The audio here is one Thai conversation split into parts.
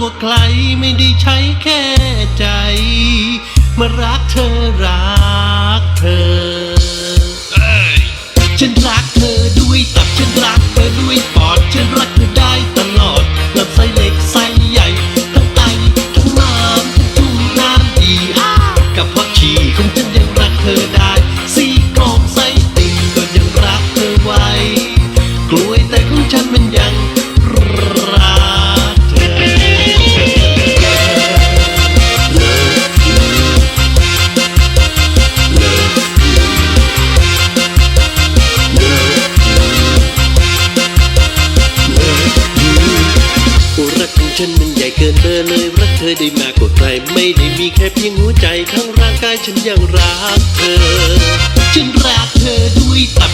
กว่าใครไม่ได้ใช้แค่ใจ มารักเธอรา เธอเลยรักเธอได้มากกว่าใคร ไม่ได้มีแค่เพียงหัวใจทั้งร่างกายฉันยังรักเธอ ฉันรักเธอด้วยตา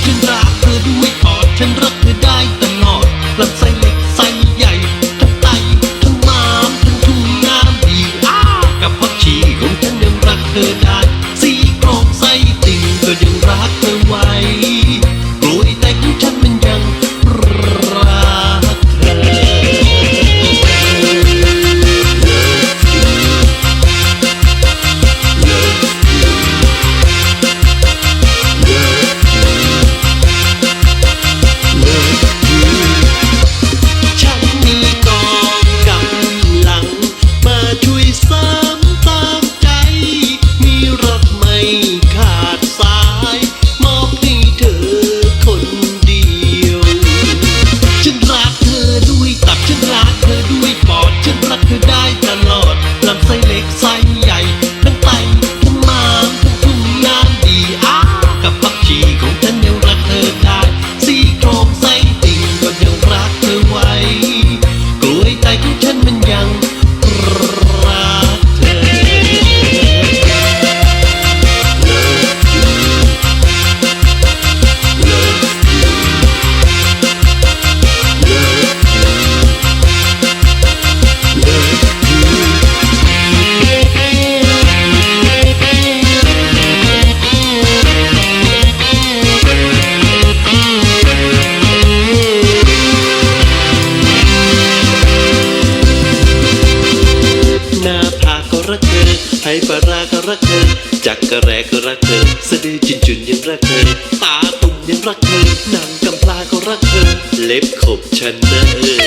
ยปลาราก็รักเธอจักกระแรก็รักเธอสะดือจุนจุนยังรักเธอตาตุ่มยังรักเธอนางกำพลาก็รักเธอ เล็บขบฉันเออ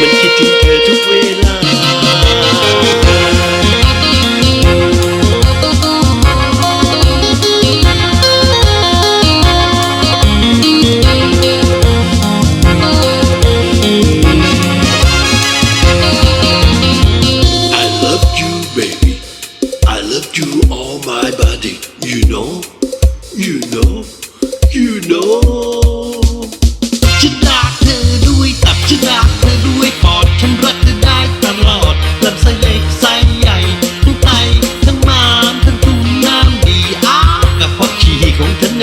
มันคิดถึงเธอทุกเวลา Don't